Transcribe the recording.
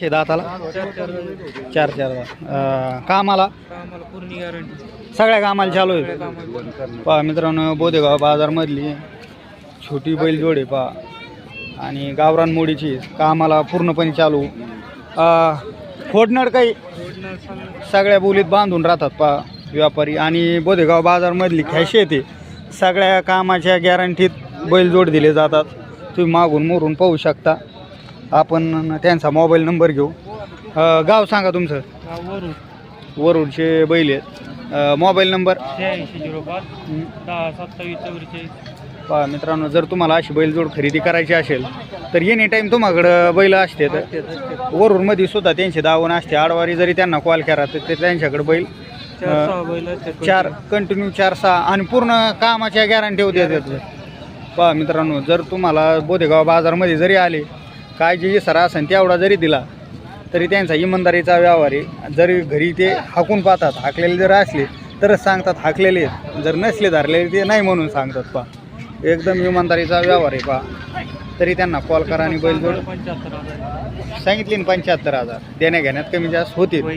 छे दाताला? चार चार दात. कामाला? सगळ्या कामाला चालू आहे. पहा मित्रांनो बोदेगाव बाजारमधली छोटी बैल जोडे पहा. आणि गावरान मोडीची कामाला पूर्णपणे चालू. फोडणार काही? सगळ्या बोलीत बांधून राहतात पहा व्यापारी. आणि बोदेगाव बाजारमधली खॅशी येते सगळ्या कामाच्या गॅरंटीत बैलजोड दिले जातात. तुम्ही मागून मोरून पाहू शकता. आपण त्यांचा मोबाईल नंबर घेऊ. अं, गाव सांगा तुमचं. वरून वरुडचे बैल आहेत. अं, मोबाईल नंबर? शहाऐंशी झिरो पाच. दहा सत्तावीस चौवेचाळीस. पहा मित्रांनो जर तुम्हाला अशी बैलजोड खरेदी करायची असेल तर एनी टाईम तुमच्याकडं बैल असते तर वरूडमध्ये सुद्धा त्यांचे दावण असते. आडवारी जरी त्यांना कॉल करा तर ते त्यांच्याकडे बैल चार अं, सहा बैल असतात. चार कंटिन्यू चार सहा आणि पूर्ण कामाच्या गॅरंटी होते त्यातलं पहा मित्रांनो जर तुम्हाला बोधेगाव बाजारमध्ये जरी आले काय जे इसारा असेल तेवढा जरी दिला तरी त्यांचा इमानदारीचा व्यवहार आहे जरी घरी ते हाकून पाहतात हाकलेले जर असले तरच सांगतात हाकलेले जर नसले धरलेले ते नाही म्हणून सांगतात पहा. एकदम इमानदारीचा व्यवहार आहे पहा. तरी त्यांना कॉल करा आणि बैलजोड सांगितले ना पंच्याहत्तर हजार. देण्या घेण्यात कमी जास्त होतील.